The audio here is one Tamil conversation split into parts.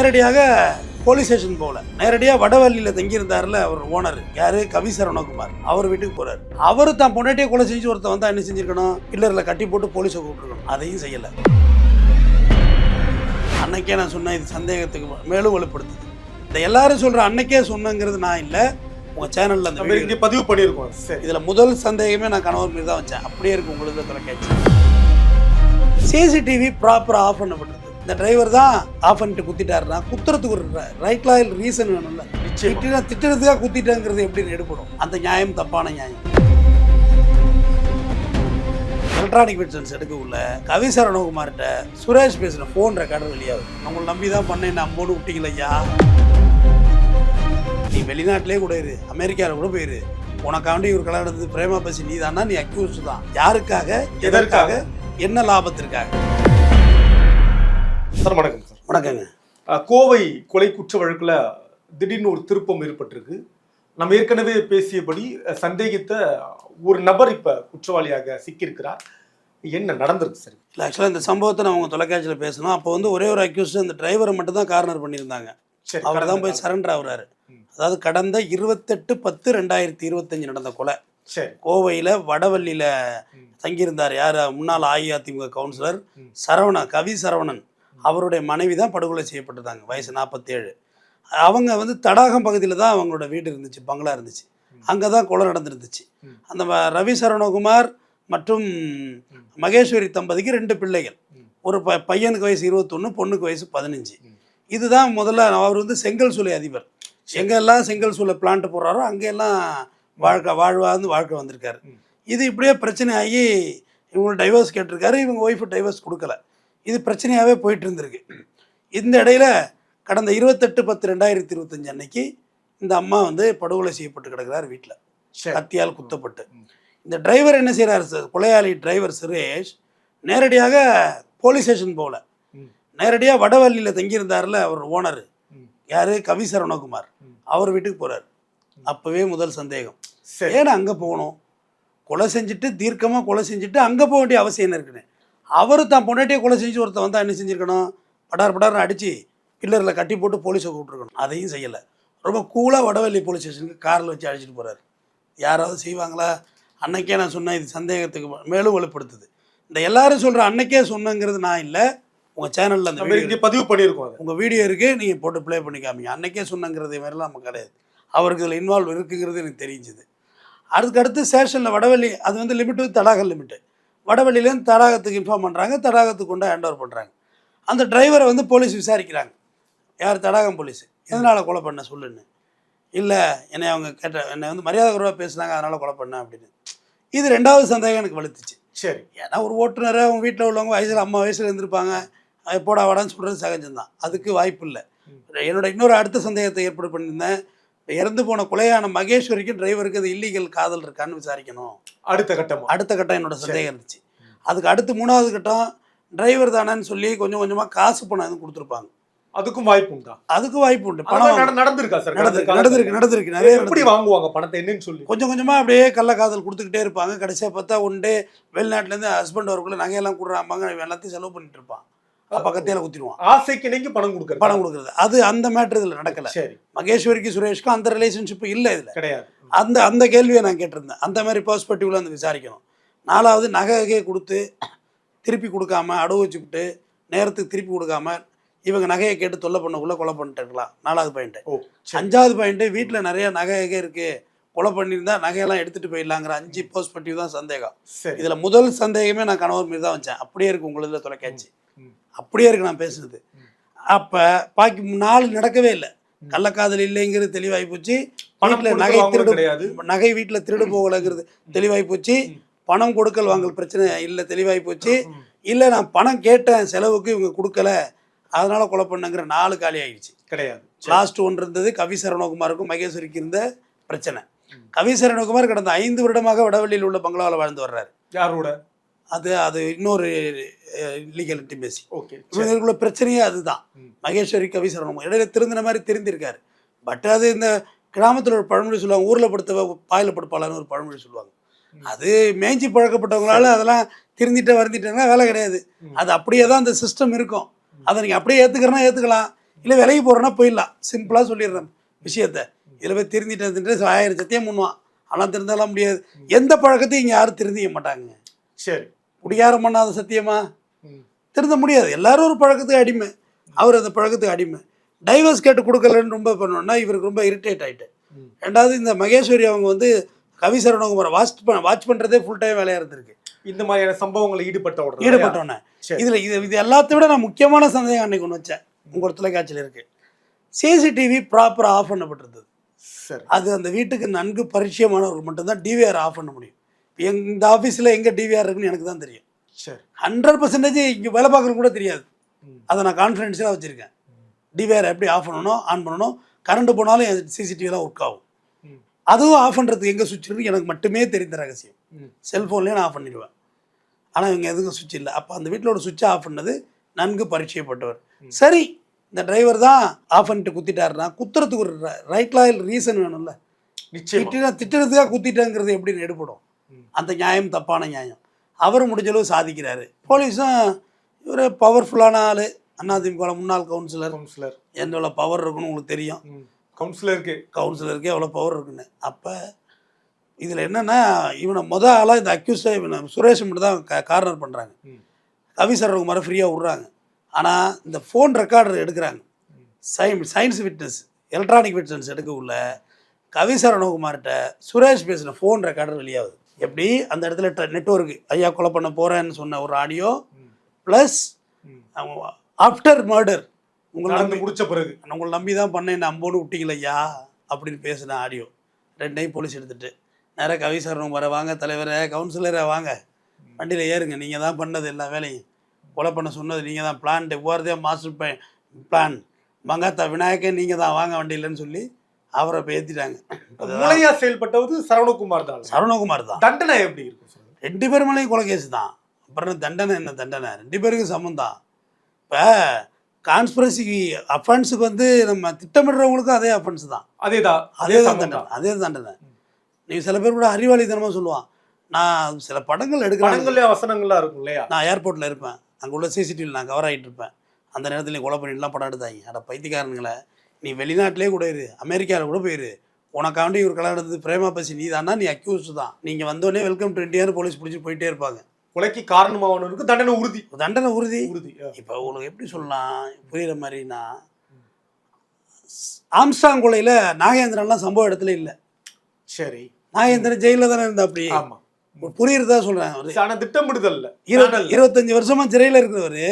நேரடியாக போலீஸ் ஸ்டேஷன் போகல. நேரடியாக வடவள்ளியில் தங்கியிருந்தார்ல அவர் ஓனர் யாரு? கவி சரவணகுமார் அவர் வீட்டுக்கு போறாரு. அவர் தான் பொண்டாட்டியை கொலை செஞ்சு ஒருத்தன் வந்தா என்ன செஞ்சிருக்கணும்? பில்லரில் கட்டி போட்டு போலீஸை கூப்பிட்டுருக்கணும். அதையும் செய்யலை. அன்னைக்கே நான் சொன்னேன் இது சந்தேகத்துக்கு மேலும் வலுப்படுத்துது. இந்த எல்லாரும் சொல்ற அன்னைக்கே சொன்னங்கிறது நான் இல்லை. உங்க சேனல்ல அந்த இங்கே பதிவு பண்ணியிருக்கோம் சரி. இதுல முதல் சந்தேகமே நான் கணவர் மீது தான் வச்சேன். அப்படியே இருக்கு உங்களுக்கு தொலைக்காட்சி. சிசிடிவி ப்ராப்பரா ஆஃப் பண்ணப்பட்டது. இந்த டிரைவர் தான் ஆஃப் பண்ணிட்டு குத்திட்டாருன்னா குத்துறதுக்கு ஒரு ரைட் லாயல் ரீசன் வேணும்ல. திட்டினா திட்டுறதுக்காக குத்திட்டாங்கிறது எப்படி எடுப்படும் அந்த நியாயம் தப்பான நியாயம். எலக்ட்ரானிக் விட்சன்ஸ் எடுக்க உள்ள கவி சரணகுமார்கிட்ட சுரேஷ் பேசுன ஃபோன் ரெக்கார்டர் வெளியாகுது. அவங்களை நம்பி தான் பண்ணேன் நான் போட்டு விட்டீங்களையா நீ வெளிநாட்டிலே கூட இரு அமெரிக்காவில் கூட போயிரு. உனக்காண்டி இவர் கல்யாணம் நடந்தது பிரேமா பசி நீ தானா நீ அக்யூஸ் தான். யாருக்காக எதற்காக என்ன லாபத்திற்காக? சார் வணக்கம் சார். வணக்கங்க. கோவை கொலை குற்ற வழக்குல திடீர்னு ஒரு திருப்பம் ஏற்பட்டிருக்கு. நம்ம ஏற்கனவே பேசியபடி சந்தேகித்த ஒரு நபர் இப்ப குற்றவாளியாக சிக்கியிருக்கிறார். என்ன நடந்திருக்கு சார்? இல்லை ஆக்சுவலாக இந்த சம்பவத்தை நான் உங்கள் தொலைக்காட்சியில் பேசணும். அப்போ வந்து ஒரே ஒரு அக்யூஸ்ட் அந்த டிரைவரை மட்டும் தான் கார்னர் பண்ணியிருந்தாங்க. சரி அவர் தான் போய் சரண்டர் ஆகுறாரு. அதாவது கடந்த இருபத்தெட்டு பத்து ரெண்டாயிரத்தி இருபத்தஞ்சு நடந்த கொலை. சரி. கோவையில் வடவள்ளியில். தங்கியிருந்தார் யார்? முன்னாள் அஇஅதிமுக கவுன்சிலர் ம். சரவணன் கவி சரவணன். அவருடைய மனைவி தான் படுகொலை செய்யப்பட்டிருந்தாங்க வயசு நாற்பத்தேழு அவங்க வந்து தடாகம் பகுதியில் தான் அவங்களோட வீடு இருந்துச்சு பங்களா இருந்துச்சு. அங்கே தான் கொலை நடந்துருந்துச்சு. அந்த ரவி சரவணகுமார் மற்றும் மகேஸ்வரி தம்பதிக்கு ரெண்டு பிள்ளைகள். ஒரு ப பையனுக்கு வயசு இருபத்தொன்று பொண்ணுக்கு வயசு பதினஞ்சு. இதுதான் முதல்ல அவர் வந்து செங்கல் சூளை அதிபர். எங்கெல்லாம் செங்கல் சூளை பிளான்ட் போடுறாரோ அங்கெல்லாம் வாழ்க்கை வாழ்வாந்து வாழ்க்கை வந்திருக்காரு. இது இப்படியே பிரச்சனை ஆகி இவங்க டைவர்ஸ் கேட்டிருக்காரு இவங்க ஒய்ஃபு டைவர்ஸ் கொடுக்கல. இது பிரச்சனையாகவே போயிட்டு இருந்திருக்கு இந்த இடையில கடந்த இருபத்தெட்டு பத்து ரெண்டாயிரத்தி இருபத்தஞ்சு அன்னைக்கு இந்த அம்மா வந்து படுகொலை செய்யப்பட்டு கிடக்கிறார் வீட்டில் கத்தியால் குத்தப்பட்டு. இந்த டிரைவர் என்ன செய்கிறார் கொலையாளி டிரைவர் சுரேஷ் நேரடியாக போலீஸ் ஸ்டேஷன் போகல. நேரடியாக வடவள்ளியில் தங்கியிருந்தார்ல அவர் ஓனர். யாரு? கவி சரவணகுமார். அவர் வீட்டுக்கு போறாரு. அப்பவே முதல் சந்தேகம். ஏன்னா அங்கே போகணும்? கொலை செஞ்சுட்டு தீர்க்கமாக கொலை செஞ்சுட்டு அங்கே போக வேண்டிய அவசியம் என்ன இருக்குன்னு? அவர் தான் பொண்டாட்டியே கொலை செஞ்சு ஒருத்தன் வந்தால் என்ன செஞ்சுருக்கணும்? படார் படார்னு அடித்து பில்லரில் கட்டி போட்டு போலீஸை கூப்பிட்டுருக்கணும். அதையும் செய்யலை. ரொம்ப கூலாக வடவள்ளி போலீஸ் ஸ்டேஷனுக்கு காரில் வச்சு அழைச்சிட்டு போகிறாரு யாராவது செய்வாங்களா? அன்னைக்கே நான் சொன்னேன் இது சந்தேகத்துக்கு மேலும் வலுப்படுத்துது. இந்த எல்லாரும் சொல்கிற அன்னைக்கே சொன்னங்கிறது நான் இல்லை. உங்கள் சேனலில் அந்த வீடியோ பதிவு பண்ணியிருக்கோம் உங்கள் வீடியோ இருக்குது நீங்கள் போட்டு ப்ளே பண்ணி காமிங்க அன்னைக்கே சொன்னங்கிறது மாதிரிலாம் நம்ம கிடையாது. அவருக்கு இதில் இன்வால்வ் இருக்குங்கிறது எனக்கு தெரிஞ்சுது. அதுக்கு அடுத்து ஸ்டேஷனில் வடவள்ளி அது வந்து லிமிட்டு தடாக லிமிட்டு வடவள்ளியிலேருந்து தடாகத்துக்கு இன்ஃபார்ம் பண்ணுறாங்க தடாகத்துக்கு கொண்டு ஹேண்ட் ஓவர் பண்ணுறாங்க அந்த டிரைவரை வந்து போலீஸ் விசாரிக்கிறாங்க. யார்? தடாகம் போலீஸ் எதனால் கொலை பண்ண? சொல்லுன்னு. இல்லை என்னை அவங்க கேட்ட என்னை வந்து மரியாதை குறைவாக பேசுனாங்க அதனால் கொலை பண்ணேன் அப்படின்னு. இது ரெண்டாவது சந்தேகம் எனக்கு வலுத்துச்சு. சரி. ஏன்னா ஒரு ஓட்டுநர் அவங்க வீட்டில் உள்ளவங்க வயசில் அம்மா வயசில் இருந்திருப்பாங்க. அது போடா வாடான்னு சொல்கிறது சகஜம்தான். அதுக்கு வாய்ப்பு இல்லை. என்னோட இன்னொரு அடுத்த சந்தேகத்தை ஏற்பாடு பண்ணியிருந்தேன் இறந்து போன கொலையான மகேஸ்வரிக்கும் டிரைவருக்கு அது இல்லீகல் காதல் இருக்கான்னு விசாரிக்கணும். அடுத்த கட்டமா? அடுத்த கட்டம் என்னோட சந்தேகம் இருந்துச்சு. அதுக்கு அடுத்து மூணாவது கட்டம் டிரைவர் தானேன்னு சொல்லி கொஞ்சம் கொஞ்சமாக காசு பணம் எதுவும் கொடுத்துருப்பாங்க. அதுக்கும் வாய்ப்பு உண்டா? அதுக்கு வாய்ப்பு உண்டு. பணம் நட- நடந்திருக்கா சார் நடந்திருக்கு நடந்திருக்கு நடந்திருக்கு. நிறைய எப்படி. வாங்குவாங்க பணத்தை? என்னன்னு சொல்லி. கொஞ்சம் கொஞ்சமாக அப்படியே கள்ளக்காதல் கொடுத்துக்கிட்டே இருப்பாங்க. கடைசியாக பார்த்தா ஒன்று வெளிநாட்டிலேருந்து ஹஸ்பண்ட் வரக்குள்ள நகையெல்லாம் கொடுறாம்பாங்க. எல்லாத்தையும் செலவு பண்ணிட்டு இருப்பான். அப்போ கத்தியால் குத்திடுவான் ஆசைக்கு இணைக்கு பணம் கொடுக்கறது. பணம் கொடுக்குறது. அது அந்த மேட்ரு இதில் நடக்கலை. சரி. மகேஸ்வரிக்கு சுரேஷ்க்கும் அந்த ரிலேஷன்ஷிப் இல்லை இதில். கிடையாது. அந்த அந்த கேள்வியை நான் கேட்டிருந்தேன். அந்த மாதிரி பெர்ஸ்பெக்டிவ்ல வந்து விசாரிக்கணும். நாலாவது நகை நகையை கொடுத்து திருப்பி கொடுக்காம அடவு வச்சுக்கிட்டு நேரத்துக்கு திருப்பி கொடுக்காம இவங்க நகையை கேட்டு தொல்லை பண்ணக்குள்ள கொலை பண்ணிட்டு இருக்கலாம் நாலாவது பாயிண்ட்டு அஞ்சாவது பாயிண்ட்டு வீட்டில் நிறைய நகை இருக்கு. கொலை பண்ணியிருந்தா நகையெல்லாம் எடுத்துட்டு போயிடலாங்கிற அஞ்சு பெர்ஸ்பெக்டிவ் தான் சந்தேகம். இதில் முதல் சந்தேகமே நான் கணவர் மீது தான் வச்சேன். அப்படியே இருக்கு உங்களுதுல தொலைக்காட்சி. அப்படியே இருக்கு நான் பேசுனது அப்போ பாக்கி நாலு நடக்கவே இல்லை. கள்ளக்காதல் இல்லைங்கிறது தெளிவாகி போச்சு. வீட்டில் நகை திருடு. நகை வீட்டில் திருடு போகலைங்கிறது தெளிவாகி போச்சு. பணம் கொடுக்கல் வாங்கல் பிரச்சனை இல்லை தெளிவாகி போச்சு. இல்லை நான் பணம் கேட்டேன் செலவுக்கு இவங்க கொடுக்கல. அதனால கொலை பண்ணங்கிற நாலு காலி ஆயிடுச்சு. கிடையாது. லாஸ்ட் ஒன்று இருந்தது கவி சரவணகுமாருக்கும் மகேஸ்வரிக்கு இருந்த பிரச்சனை கவி சரவணகுமார் கடந்த ஐந்து வருடமாக வடவள்ளியில் உள்ள பங்களாவில் வாழ்ந்து வர்றாரு. யாரோட அது அது இன்னொரு லீகல் இன்டிமேசி ஓகே இவங்களுக்குள்ள பிரச்சனையே அதுதான். மகேஸ்வரி கவி சரவணகுமார் இடையில திருந்தின மாதிரி திருந்திருக்காரு. பட் அது இந்த கிராமத்தில் ஒரு பழமொழி சொல்லுவாங்க ஊரில் படுத்தவ பாயில் படுப்பாளான்னு ஒரு பழமொழி சொல்லுவாங்க. அது மேய்ஞ்சி பழக்கப்பட்டவங்களால அதெல்லாம் திருந்திட்டு வருந்திட்டாங்கன்னா வேலை கிடையாது. அது அப்படியே தான் அந்த சிஸ்டம் இருக்கும். அதை நீங்கள் அப்படியே ஏற்றுக்கிறனா ஏற்றுக்கலாம் இல்லை விலைக்கு போகிறேன்னா போயிடலாம். சிம்பிளாக சொல்லிடுறேன் விஷயத்த. இதில் போய் திருந்திட்டு ஆயிரம் சத்தியம் பண்ணுவான். ஆனால் திருந்தலாம் முடியாது. எந்த பழக்கத்தையும் இங்கே யாரும் திருந்திக்க மாட்டாங்க. சரி. குடியாரம் பண்ணாத சத்தியமா. திருந்த முடியாது. எல்லாரும் ஒரு பழக்கத்துக்கு அடிமை. அவர் அந்த பழக்கத்துக்கு அடிமை. டைவர்ஸ் கேட்டு கொடுக்கலன்னு ரொம்ப பண்ணோன்னா இவருக்கு ரொம்ப இரிட்டேட் ஆயிட்டு. ம். ரெண்டாவது இந்த மகேஸ்வரி அவங்க வந்து கவி சரவணகுமாரை வாட்ச் பண்ண வாட்ச் பண்ணுறதே ஃபுல் டைம் வேலையாக இருந்திருக்கு. இந்த மாதிரியான சம்பவங்களை ஈடுபட்ட உடனே ஈடுபட்டோன்னே. இதில் இது இது எல்லாத்தை விட நான் முக்கியமான சந்தேகம் அன்னைக்கு ஒன்று வச்சேன். உங்கள் தொலைக்காட்சியில் இருக்கு. சிசிடிவி ப்ராப்பராக ஆஃப் பண்ணப்பட்டிருந்தது. சரி. அது அந்த வீட்டுக்கு நன்கு பரிச்சயமானவர்கள் மட்டும்தான் டிவிஆர் ஆஃப் பண்ண முடியும். எங்க இந்த ஆஃபீஸில் எங்கே டிவிஆர் இருக்குன்னு எனக்கு தான் தெரியும். சரி. ஹண்ட்ரட் பர்சன்டேஜ் இங்கே வேலை பார்க்குறது கூட தெரியாது. அதை நான் கான்ஃபிடென்ஷியலாக வச்சுருக்கேன். டிவிஆர் எப்படி ஆஃப் பண்ணணும் ஆன் பண்ணணும் கரண்ட் போனாலும் சிசிடிவிலாம் ஒர்க் ஆகும். அதுவும் ஆஃப் பண்ணுறதுக்கு எங்கே சுவிட்ச் இருக்கு எனக்கு மட்டுமே தெரிந்த ரகசியம். செல்ஃபோன்லேயே நான் ஆஃப் பண்ணிடுவேன். ஆனால் இவங்க எதுக்கும் சுவிட்ச் இல்லை. அப்போ அந்த வீட்டிலோட சுவிட்சை ஆஃப் பண்ணது நன்கு பரிச்சயப்பட்டவர் சரி இந்த டிரைவர் தான் ஆஃப் பண்ணிட்டு குத்திட்டாருன்னா குத்துறதுக்கு ஒரு ரைட் லாயல் ரீசன் வேணும்ல. நிச்சயமா. திட்டுறதுக்காக குத்திட்டாங்கிறது எப்படி எடுபடும். ம். அந்த நியாயம் தப்பான நியாயம். அவர் முடிஞ்ச அளவு சாதிக்கிறாரு. போலீஸும் இவர் பவர்ஃபுல்லான ஆள். அதிமுக முன்னாள் கவுன்சிலர் கவுன்சிலர் எவ்வளோ பவர் இருக்குன்னு உங்களுக்கு தெரியும். கவுன்சிலருக்கு கவுன்சிலருக்கு எவ்வளோ பவர் இருக்குன்னு. அப்போ இதில் என்னென்னா இவனை முத ஆளாக இந்த அக்யூஸை இவனை சுரேஷ் மட்டும் தான் கா கார்னர் பண்ணுறாங்க. கவி சரவகுமாரை ஃப்ரீயாக விட்றாங்க. ஆனால் இந்த ஃபோன் ரெக்கார்டர் எடுக்கிறாங்க. சயின் சயின்ஸ் விட்னஸ் எலக்ட்ரானிக் விட்னஸ் எடுக்க உள்ள கவி சரவணகுமார்கிட்ட சுரேஷ் பேசின ஃபோன் ரெக்கார்டர் வெளியாகுது. எப்படி அந்த இடத்துல நெட்ஒர்க் ஐயா கொலை பண்ண போகிறேன்னு சொன்ன ஒரு ஆடியோ. ப்ளஸ். ஆஃப்டர் மர்டர் உங்களை நம்பி முடிச்ச பிறகு உங்களை நம்பி தான் பண்ணேன் என்ன அம்போடு விட்டீங்கள ஐயா அப்படின்னு பேசின ஆடியோ ரெண்டையும் போலீஸ் எடுத்துட்டு நேராக கவி சரணம் வர வாங்க தலைவரே கவுன்சிலரே வாங்க வண்டியில் ஏறுங்க நீங்கள் தான் பண்ணது எல்லா வேலையும் கொலை பண்ண சொன்னது நீங்கள் தான் பிளான் ஒவ்வொருதே மாஸ்டர் பிளான் மங்காத்தா விநாயகன் நீங்கள் தான் வாங்க வண்டியிலன்னு சொல்லி அவரை இப்போ ஏற்றிட்டாங்க மூளையா செயல்பட்டவது சரவணகுமார் தான். சரவணகுமார் தான். தண்டனை எப்படி இருக்கும் ரெண்டு பேர் மேலேயும் கொலை கேஸ் தான். அப்புறம் தண்டனை என்ன தண்டனை? ரெண்டு பேருக்கும் சமம் தான். இப்போ கான்ஸ்பிரசிக்கு அஃபென்ஸுக்கு வந்து நம்ம திட்டமிடுறவங்களுக்கும் அதே அஃபென்ஸ் தான். அதே தான். தண்டனை. தான். அதே தண்டனை. நீ சில பேர் கூட அறிவாளித்தனமாக சொல்லுவான். நான் சில படங்கள் எடுக்கிறேன். படங்கள்லயே வசனங்கள்லாம் இருக்கும் இல்லையா? நான் ஏர்போர்ட்டில் இருப்பேன். அங்கே உள்ள சிசிடிவியில் நான் கவர் ஆகிட்டு இருப்பேன். அந்த நேரத்தில் நீ கொலை பண்ணிட்டுலாம் படம் எடுத்தாங்க அட பைத்தியக்காரனுங்களே. நீ வெளிநாட்டிலே கூட இரு அமெரிக்காவில் கூட போயிரு. உனக்காண்டி ஒரு கல்யாணம் நடந்தது பிரேமா பசி நீ தானா நீ அக்யூஸ்டு தான். நீங்கள் வந்தோடனே வெல்கம் டு இந்தியான்னு போலீஸ் பிடிச்சி போயிட்டே இருப்பாங்க. கொலைக்கு காரணமானவனுக்கு தண்டனை உறுதி. தண்டனை உறுதி. உறுதி. இப்போ உங்களுக்கு எப்படி சொல்லலாம்? புரியுற மாதிரினா ஆம்ஸ்டாங் கொலையில் நாகேந்திரன்லாம் சம்பவ இடத்துல இல்லை. சரி. நாகேந்திரன் ஜெயிலில் தானே இருந்தா அப்படி ஆமா புரியுறதா சொல்கிறேன் ஒரு ஆனா திட்டமிடுதல் இருபத்தி இருபத்தஞ்சு வருஷமா சிறையில் இருக்கிறவர்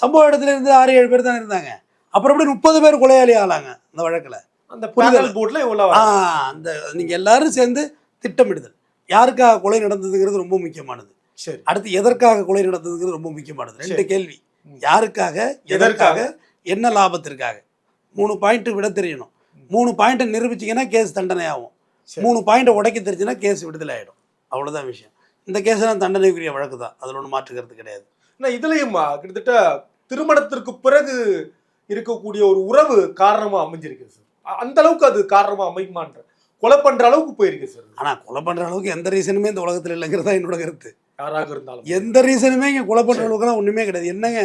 சம்பவ இடத்துல இருந்து ஆறு ஏழு பேர் தானே இருந்தாங்க. அப்புறம் எப்படி முப்பது பேர் கொலையாளி ஆளாங்க அந்த வழக்கில்? அந்த புரிதல். இவ்வளவு ஆ அந்த நீங்கள் எல்லாரும் சேர்ந்து திட்டமிடுதல். யாருக்காக கொலை நடந்ததுங்கிறது ரொம்ப முக்கியமானது. சரி. அடுத்து எதற்காக கொலை நடந்ததுங்கிறது ரொம்ப முக்கியமானது. ரெண்டு கேள்வி. யாருக்காக எதற்காக? என்ன லாபத்திற்காக? மூணு பாயிண்ட் விட தெரியணும். மூணு பாயிண்ட்டை நிரூபிச்சிங்கன்னா கேஸ் தண்டனை ஆகும். மூணு பாயிண்ட்டை உடைக்க தெரிஞ்சுன்னா கேஸ் விடுதலை ஆகிடும் அவ்வளோதான் விஷயம். இந்த கேஸ்லாம் தண்டனைக்குரிய வழக்கு தான் அதில் ஒன்றும் மாற்றுக்கிறது கிடையாது. ஆனா இதுலயுமா கிட்டத்தட்ட திருமணத்திற்கு பிறகு இருக்கக்கூடிய ஒரு உறவு காரணமா அமைஞ்சிருக்கு சார் அந்த அளவுக்கு அது காரணமா அமையுமான்ற கொலை பண்ற அளவுக்கு போயிருக்கு சார் ஆனால் கொலை பண்ணுற அளவுக்கு எந்த ரீசனுமே இந்த உலகத்தில் இல்லைங்கிறதா என்னோட கருத்து. யாராக இருந்தாலும். எந்த ரீசனுமே இங்கே கொலை பண்ணுற அளவுக்குலாம் ஒன்றுமே கிடையாது. என்னங்க?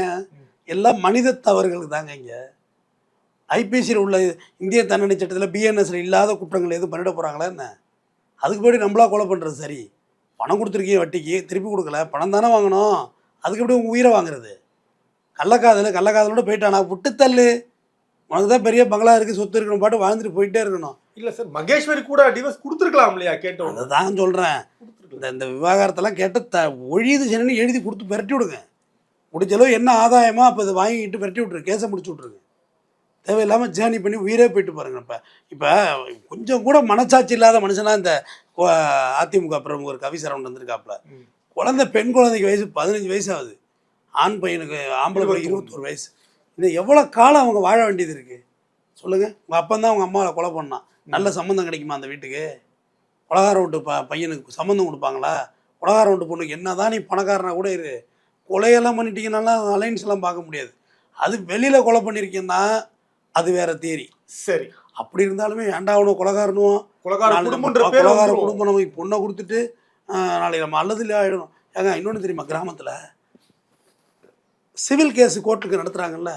எல்லாம் மனித தவறுகள் தாங்க இங்கே. ஐபிசியில் உள்ள இந்திய தண்டனை சட்டத்தில் பிஎன்எஸ்ல இல்லாத குற்றங்கள் எதுவும் பண்ணிட போகிறாங்களா என்ன? அதுக்கு போய் நம்மளா கொலை பண்ணுறது சரி. பணம் கொடுத்துருக்கீங்க வட்டிக்கு திருப்பி கொடுக்கல. பணம் தானே வாங்கணும். அதுக்கு எப்படி உங்கள் உயிரை வாங்குறது? கள்ளக்காதல் கள்ளக்காதலோட போயிட்டானா? விட்டு தள்ளு உனக்கு தான் பெரிய பங்களா இருக்குது சொத்து இருக்கணும் பாட்டு வாழ்ந்துட்டு போயிட்டே இருக்கணும். இல்ல சார் மகேஸ்வரி கூட டிவோர்ஸ் கொடுத்துருக்கலாம் இல்லையா? கேட்டோம். அதை தான் சொல்கிறேன் இந்த இந்த விவாகரத்தெல்லாம் கேட்ட த ஒழியுது சரின்னு எழுதி கொடுத்து விரட்டி விடுங்க. முடிஞ்சளவு என்ன ஆதாயமோ அப்போ இதை வாங்கிட்டு விரட்டி விட்ருங்க கேஸை முடிச்சு விட்ருங்க தேவையில்லாமல் ஜேர்னி பண்ணி உயிரே போயிட்டு பாருங்க இப்போ. இப்போ கொஞ்சம் கூட மனசாட்சி இல்லாத மனுஷனா இந்த அதிமுக பிரமுகர் கவி சரவணன் வந்திருக்காப்புல. குழந்தை பெண் குழந்தைக்கு வயசு பதினஞ்சு வயசு ஆகுது. ஆண் பையனுக்கு ஆம்பளை பையன் இருபத்தோரு வயசு. இன்னும் எவ்வளோ காலம் அவங்க வாழ வேண்டியது இருக்குது சொல்லுங்கள் உங்கள் அப்பா தான் அவங்க அம்மாவை கொலை பண்ணான். நல்ல சம்மந்தம் கிடைக்குமா அந்த வீட்டுக்கு? கொலகார வீட்டு ப பையனுக்கு சம்மந்தம் கொடுப்பாங்களா? கொலகார வீட்டு பொண்ணுக்கு என்ன தான் நீ பணக்காரனா கூட இரு. கொலையெல்லாம் பண்ணிட்டீங்கன்னாலாம் அலைன்ஸ் எல்லாம் பார்க்க முடியாது. அது வெளியில் கொலை பண்ணியிருக்கேன்னா அது வேற தேரி. சரி. அப்படி இருந்தாலுமே ஏண்டாவனும் கொலகாரனும் கொலகார. குடும்பம் நம்ம பொண்ணை கொடுத்துட்டு நாளைக்கு நம்ம அல்லது ஆகிடணும் ஏங்க இன்னொன்று தெரியுமா கிராமத்தில்? சிவில் கேஸ் கோர்ட்டுக்கு நடத்துகிறாங்கல்ல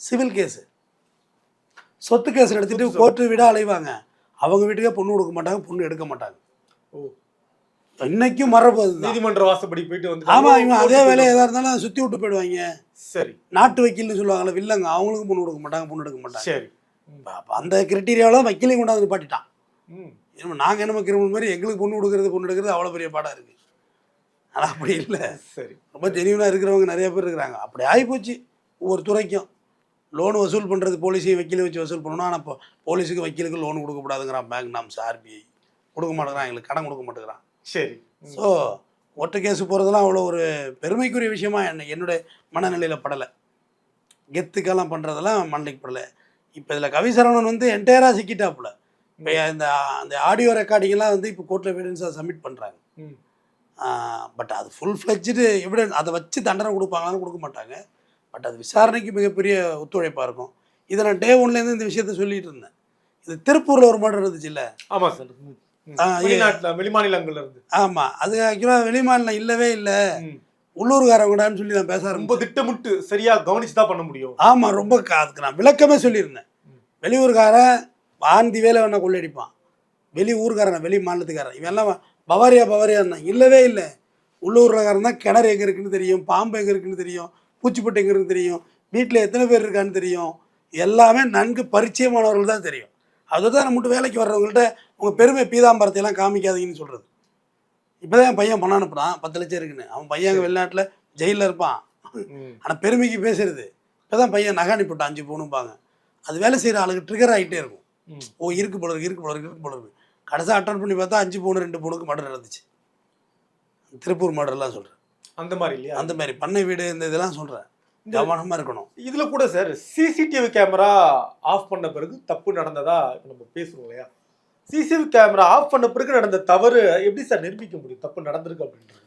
சிவில் கேஸு. சொத்து கேஸ் எடுத்துட்டு சொத்து கோர்ட்டு விட அலைவாங்க. அவங்க வீட்டுக்கே பொண்ணு கொடுக்க மாட்டாங்க பொண்ணு எடுக்க மாட்டாங்க. ஓ. இன்னைக்கும் அதுதான். நீதிமன்ற வாசப்படி போயிட்டு வந்து ஆமா இவங்க அதே வேலையை எதா இருந்தாலும் சுத்தி விட்டு போயிடுவாங்க. சரி. நாட்டு வக்கீல்னு சொல்லுவாங்கல்ல வில்லங்க அவங்களுக்கும் பொண்ணு கொடுக்க மாட்டாங்க பொண்ணு எடுக்க மாட்டாங்க. சரி. அந்த கிரிட்டீரியாவில் வக்கீலையும் கொண்டாந்து ஏன்னா நாங்கள் என்னமோ கிரிமினல் மாதிரி எங்களுக்கு பொண்ணு கொடுக்கறது பொண்ணு எடுக்கிறது அவ்வளோ பெரிய பாடம் இருக்குது ஆனால் அப்படி இல்லை. சரி. ரொம்ப ஜெனியூனாக இருக்கிறவங்க நிறைய பேர் இருக்கிறாங்க. அப்படி ஆகிப்போச்சு ஒவ்வொரு துறைக்கும். லோன் வசூல் பண்ணுறது போலீஸையும் வக்கீலை வச்சு வசூல் பண்ணணும் ஆனால் இப்போ போலீஸுக்கு வக்கீலுக்கு லோன் கொடுக்கக்கூடாதுங்கிறான் பேங்க் நாம்ஸ் ஆர்பிஐ கொடுக்க மாட்டேங்கிறான். எங்களுக்கு கடன் கொடுக்க மாட்டேங்கிறான். சரி. ஸோ ஒற்றை கேஸ் போகிறதெல்லாம் அவ்வளோ ஒரு பெருமைக்குரிய விஷயமா என்ன என்னுடைய மனநிலையில் படலை. கெத்துக்கெல்லாம் பண்ணுறதெல்லாம் மண்டைக்கு படலை. இப்போ இதில் கவி சரவணன் வந்து என்டையராக சிக்கிட்டாப்புல. இப்போ இந்த அந்த ஆடியோ ரெக்கார்டிங்லாம் வந்து இப்போ கோர்ட்டில் எவிடன்ஸாக சப்மிட் பண்ணுறாங்க. பட் அது ஃபுல் ஃப்ளெஜ்டு எவிடன்ஸ் அதை வச்சு தண்டனை கொடுப்பாங்களான்னு கொடுக்க மாட்டாங்க பட் அது விசாரணைக்கு மிகப்பெரிய ஒத்துழைப்பாக இருக்கும். இதை நான் டே ஒன்லேருந்து இந்த விஷயத்த சொல்லிட்டு இருந்தேன். இது திருப்பூரில் ஒரு மர்டர் இருந்துச்சுல்ல? ஆமா சார். ம். ம். ஆ, ஏ- வெளிநாட்டுல வெளிமாநிலங்கள்ல இருந்து. ஆமாம் அது ஆக்சுவலாக வெளிமாநிலம் இல்லவே இல்லை. உள்ளூர்காரங்கடான்னு சொல்லி நான் பேச ரொம்ப திட்டமிட்டு சரியா கவனிச்சு தான் பண்ண முடியும். ஆமாம் ரொம்ப அதுக்கு நான் விளக்கமே சொல்லியிருந்தேன். வெளியூர்காரன் ஆந்தி வேலை வேணா கொள்ளையடிப்பான். வெளி ஊர்காரன் வெளி மாநிலத்துக்காரன். இவன் எல்லாம் பவாரியா பவாரியான்னா இல்லவே இல்லை. உள்ளூர்காரன் தான் கிணறு எங்கே இருக்குன்னு தெரியும் பாம்பு எங்கே இருக்குன்னு தெரியும் பூச்சிப்பட்டு எங்கே இருக்குன்னு தெரியும் வீட்டில் எத்தனை பேர் இருக்கான்னு தெரியும். எல்லாமே நன்கு பரிச்சயமானவர்கள் தான் தெரியும். அதுதான் நம்மகிட்ட வேலைக்கு வர்றவங்கள்ட்ட உங்கள் பெருமை பீதாம்பரத்தையெல்லாம் காமிக்காதீங்கன்னு சொல்கிறது இப்போ தான் என் பையன் பணம் அனுப்புனான் பத்து லட்சம் இருக்குன்னு. அவன் பையன் அங்கே வெளிநாட்டில் ஜெயிலில் இருப்பான். ஆனால் பெருமைக்கு பேசுறது. இப்போ தான் பையன் நகை அனுப்பிவிட்டான் அஞ்சு பவுனும்பாங்க. அது வேலை செய்கிற ஆளுக்கு ட்ரிகர் ஆகிட்டே இருக்கும். ஓ இருக்கு போல இருக்கு இருக்கு போல இருக்கு இருக்கு போல இருக்கு. கடைசியாக அட்டன் பண்ணி பார்த்தா அஞ்சு பவுன் ரெண்டு பவுனுக்கு மர்டர் நடந்துச்சு. திருப்பூர் மர்டர்லாம் சொல்கிறேன் அந்த மாதிரி இல்லையா? அந்த மாதிரி பண்ணை வீடு இந்த இதெல்லாம் சொல்கிறேன் கவனமாக இருக்கணும். இதுல கூட சார் சிசிடிவி கேமரா ஆஃப் பண்ண பிறகு தப்பு நடந்ததா நம்ம பேசுறோம் இல்லையா? சிசிடிவி கேமரா ஆஃப் பண்ண பிறகு நடந்த தவறு எப்படி சார் நிரூபிக்க முடியும்? தப்பு நடந்திருக்கு அப்படின்றது.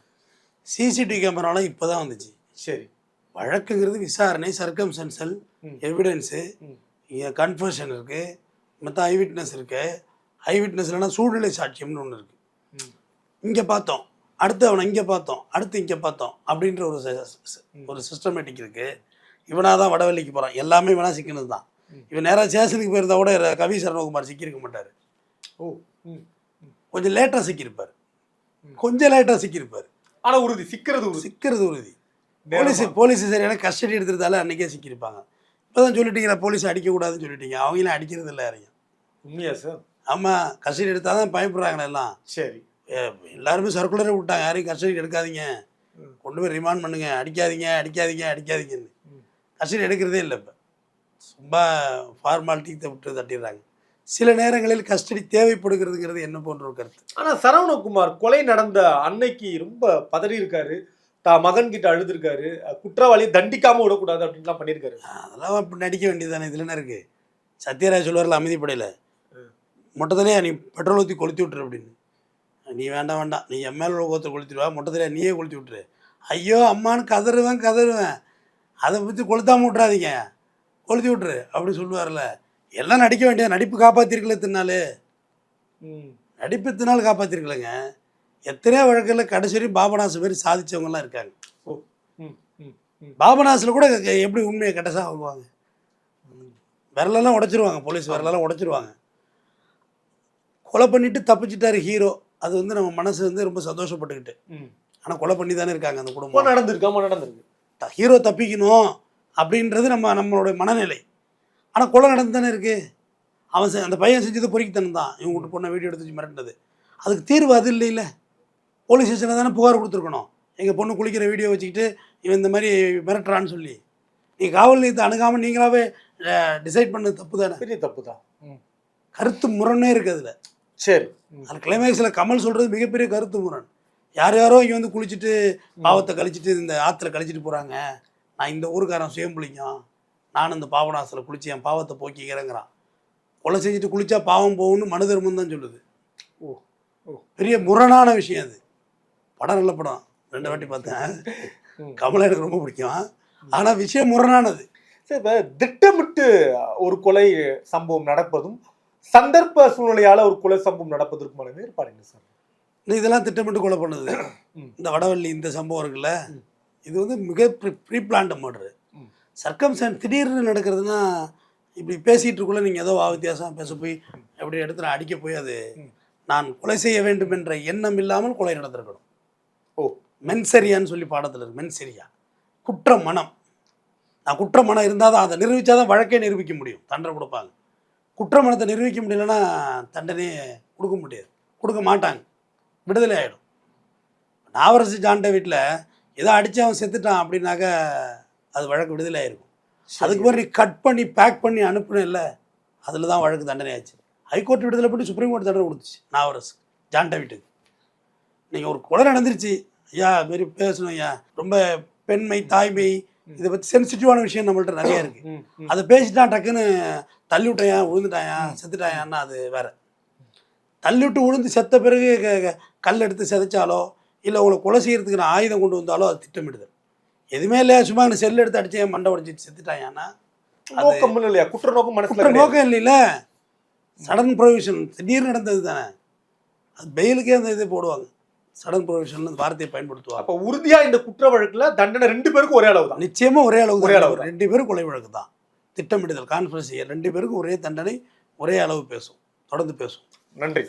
சிசிடிவி கேமராலாம் இப்போ தான் வந்துச்சு. சரி. வழக்குங்கிறது விசாரணை சர்க்கம்சன்சல் ம். எவிடன்ஸு ம். கன்ஃபர்ஷன் இருக்குது மற்ற ஐ விட்னஸ் இருக்குது ஐ விட்னஸ் இல்லைன்னா சூழ்நிலை சாட்சியம்னு ஒன்று இருக்குது. இங்கே பார்த்தோம். அடுத்து அவனை இங்கே பார்த்தோம். அடுத்து இங்கே பார்த்தோம். அப்படின்ற ஒரு ஒரு சிஸ்டமேட்டிக் இருக்குது இவனாக தான் வடவள்ளிக்கு போகிறான் எல்லாமே இவனா சிக்கினது தான். இவன் நேராக ஸ்டேஷனுக்கு போயிருந்தா கூட கவி சரணகுமார் சிக்கியிருக்க மாட்டார். ஓ ம். கொஞ்சம் லேட்டாக சிக்கியிருப்பார். கொஞ்சம் லேட்டாக சிக்கியிருப்பார் ஆனா உறுதி சிக்கிறது உறுதி. சிக்கிறது உறுதி. போலீஸ். போலீஸ் சரியான கஸ்டடி எடுத்துருந்தாலும் அன்றைக்கே சிக்கியிருப்பாங்க இப்போ தான் சொல்லிட்டீங்களா போலீஸ் அடிக்கக்கூடாதுன்னு சொல்லிட்டீங்க. அவங்களும் அடிக்கிறது இல்லை யாரையும். உண்மையா சார்? ஆமாம் கஸ்டடி எடுத்தால் தான் பயப்படுறாங்களே எல்லாம். சரி. எல்லாருமே சர்க்குலரே விட்டாங்க. யாரையும் கஸ்டடி எடுக்காதீங்க. கொண்டு போய் ரிமாண்ட் பண்ணுங்க. அடிக்காதீங்க அடிக்காதீங்க அடிக்காதீங்கன்னு. கஸ்டடி எடுக்கிறதே இல்லை இப்போ. ரொம்ப ஃபார்மாலிட்டிக்கு விட்டு தட்டிடுறாங்க. சில நேரங்களில் கஸ்டடி தேவைப்படுகிறதுங்கிறது என்ன போன்ற ஒரு கருத்து. ஆனா சரவணகுமார் கொலை நடந்த அன்னைக்கு ரொம்ப பதறி இருக்காரு. தான் மகன் கிட்ட அழுதுருக்காரு. குற்றவாளியை தண்டிக்காம விடக்கூடாது அப்படின்லாம் பண்ணியிருக்காரு அதெல்லாம் அப்படி நடிக்க வேண்டியதானே இதில் என்ன இருக்குது சத்யராஜ் சொல்லுவார்ல அமைதிப்படையில். மொட்டத்திலே நீ பெட்ரோல் ஊற்றி கொளுத்தி விட்டுரு அப்படின்னு. நீ வேண்டாம் வேண்டாம். நீ என் மேலே கோத்தை கொளுத்திடுவா மொட்டத்திலே நீயே கொளுத்தி விட்டுரு. ஐயோ அம்மான்னு கதறுவேன் கதறுவேன். அதை பற்றி கொளுத்தாம விட்றாதீங்க கொளுத்தி விட்டுரு அப்படி சொல்லுவார்ல. எல்லாம் நடிக்க வேண்டிய நடிப்பு காப்பாற்றிருக்கல தின்னாலே. நடிப்பு தினால் காப்பாற்றிருக்கலங்க எத்தனையோ வழக்கில் கடைசி பாபநாசம் மாதிரி சாதிச்சவங்கலாம் இருக்காங்க. பாபநாசில் கூட எப்படி உண்மையை கடைசாக வாங்குவாங்க விரலெல்லாம் உடைச்சிருவாங்க போலீஸ் விரலெல்லாம் உடைச்சிருவாங்க. கொலை பண்ணிட்டு தப்பிச்சிட்டாரு ஹீரோ அது வந்து நம்ம மனசு வந்து ரொம்ப சந்தோஷப்பட்டுக்கிட்டு. ஆனால் கொலை பண்ணி தானே இருக்காங்க அந்த குடும்பம். நடந்திருக்கு ஆமா நடந்திருக்கு. ஹீரோ தப்பிக்கணும் அப்படின்றது நம்ம நம்மளுடைய மனநிலை. ஆனால் கொலை நடந்து தானே இருக்கு? அவன் அந்த பையன் செஞ்சது பொறுக்கித்தனம் தான் இவங்க வீட்டு பொண்ணை வீடியோ எடுத்து மிரட்டினது. அதுக்கு தீர்வு அது இல்லைல்ல. போலீஸ் ஸ்டேஷனில் தானே புகார் கொடுத்துருக்கணும். எங்கள் பொண்ணு குளிக்கிற வீடியோ வச்சுக்கிட்டு இவன் இந்த மாதிரி மிரட்டுறான்னு சொல்லி. நீங்கள் காவல் நிலையத்தை அணுகாமல் நீங்களாவே டிசைட் பண்ணது தப்பு தானே பெரிய தப்பு தான் கருத்து முரணே இருக்குது அதில். சரி. அந்த கிளைமேக்ஸில் கமல் சொல்கிறது மிகப்பெரிய கருத்து முரண். யார் யாரோ இங்கே வந்து குளிச்சுட்டு பாவத்தை கழிச்சிட்டு இந்த ஆற்றுல கழிச்சிட்டு போகிறாங்க நான் இந்த ஊருக்காரன் சுயம்புலிங்கம் நானும் இந்த பாவனாசில் குளிச்சு என் பாவத்தை போக்கிக்கிறேங்கிறான். கொலை செஞ்சுட்டு குளிச்சா பாவம் போகும்னு மனு தர்மம் தான் சொல்லுது. ஓ ஓ. பெரிய முரணான விஷயம் அது. படம் நல்ல படம். ரெண்டு வாட்டி பார்த்தேன். கமலை எனக்கு ரொம்ப பிடிக்கும். ஆனால் விஷயம் முரணானது. சரி திட்டமிட்டு ஒரு கொலை சம்பவம் நடப்பதும் சந்தர்ப்ப சூழ்நிலையால ஒரு கொலை சம்பவம் நடப்பதற்குமான வேறுபாடு என்ன சார்? இன்னும் இதெல்லாம் திட்டமிட்டு கொலை பண்ணுது. இந்த வடவள்ளி இந்த சம்பவம் இருக்குல்ல. இது வந்து மிக ப்ரீ பிளான்ட் மர்டரு. ம். சர்க்கம்சன் திடீர்னு நடக்கிறதுனா இப்படி பேசிகிட்டு இருக்குள்ள நீங்கள் ஏதோ வித்தியாசம் பேச போய் எப்படி எடுத்து நான் அடிக்க போய் அது நான் கொலை செய்ய வேண்டும் என்ற எண்ணம் இல்லாமல் கொலை நடந்திருக்கணும். ஓ. மென்சரியான்னு சொல்லி பாடத்தில் இருக்கு. மென்சரியா. குற்ற மனம் நான் குற்ற மனம் இருந்தால் தான் அதை நிரூபித்தா தான் வழக்கே நிரூபிக்க முடியும். தண்டனை கொடுப்பாங்க. குற்ற மனத்தை நிரூபிக்க முடியலன்னா தண்டனையே கொடுக்க முடியாது. கொடுக்க மாட்டாங்க. விடுதலை ஆகிடும் நாவரசு ஜான்ட வீட்டில் ஏதோ அடிச்சு அவன் செத்துட்டான் அப்படின்னாக்க அது வழக்கு விடுதலை ஆயிருக்கும். அதுக்கு நீ கட் பண்ணி பேக் பண்ணி அனுப்புன இல்லை அதில் தான் வழக்கு தண்டனை ஆச்சு. ஹைகோர்ட் விடுதலை பண்ணி சுப்ரீம் கோர்ட் தண்டனை கொடுத்துச்சு நாவரசு ஜான்ட வீட்டுக்கு. நீங்கள் ஒரு கொலை நடந்துருச்சு. ஐயா மாதிரி பேசணும் ஐயா. ரொம்ப பெண்மை தாய்மை இதை பற்றி சென்சிட்டிவான விஷயம் நம்மள்ட்ட நிறைய இருக்கு. ம், ம். அதை பேசிட்டான் டக்குன்னு தள்ளி விட்டாயா விழுந்துட்டாயா செத்துட்டாயான்னா அது வேற. தள்ளி விட்டு விழுந்து செத்த பிறகு கல் எடுத்து செதைச்சாலோ இல்லை உங்களை கொலை செய்யறதுக்கு நான் ஆயுதம் கொண்டு வந்தாலோ அது திட்டமிடுதல். எதுவுமே இல்லையா சும்மா இந்த செல் எடுத்து அடிச்சு மண்டை உடஞ்சிட்டு செத்துட்டாயான்னா நோக்கம் இல்லையா? குற்ற நோக்கம் குற்ற. நோக்கம் இல்லைல்ல. சடன் ப்ரொவிஷன் திடீர்னு நடந்தது தானே. அது பெயிலுக்கே அந்த இது போடுவாங்க. சடன் ப்ரொவிஷன் வார்த்தையை பயன்படுத்துவாங்க. அப்ப உறுதியா இந்த குற்ற வழக்குல தண்டனை ரெண்டு பேருக்கும் ஒரே அளவு தான் நிச்சயமா ஒரே அளவு ஒரே அளவு ரெண்டு பேரும் கொலை வழக்கு தான் திட்டமிடுதல் கான்ஃபரன்ஸ் ரெண்டு பேருக்கும் ஒரே தண்டனை ஒரே அளவு பேசும். தொடர்ந்து பேசும் நன்றி.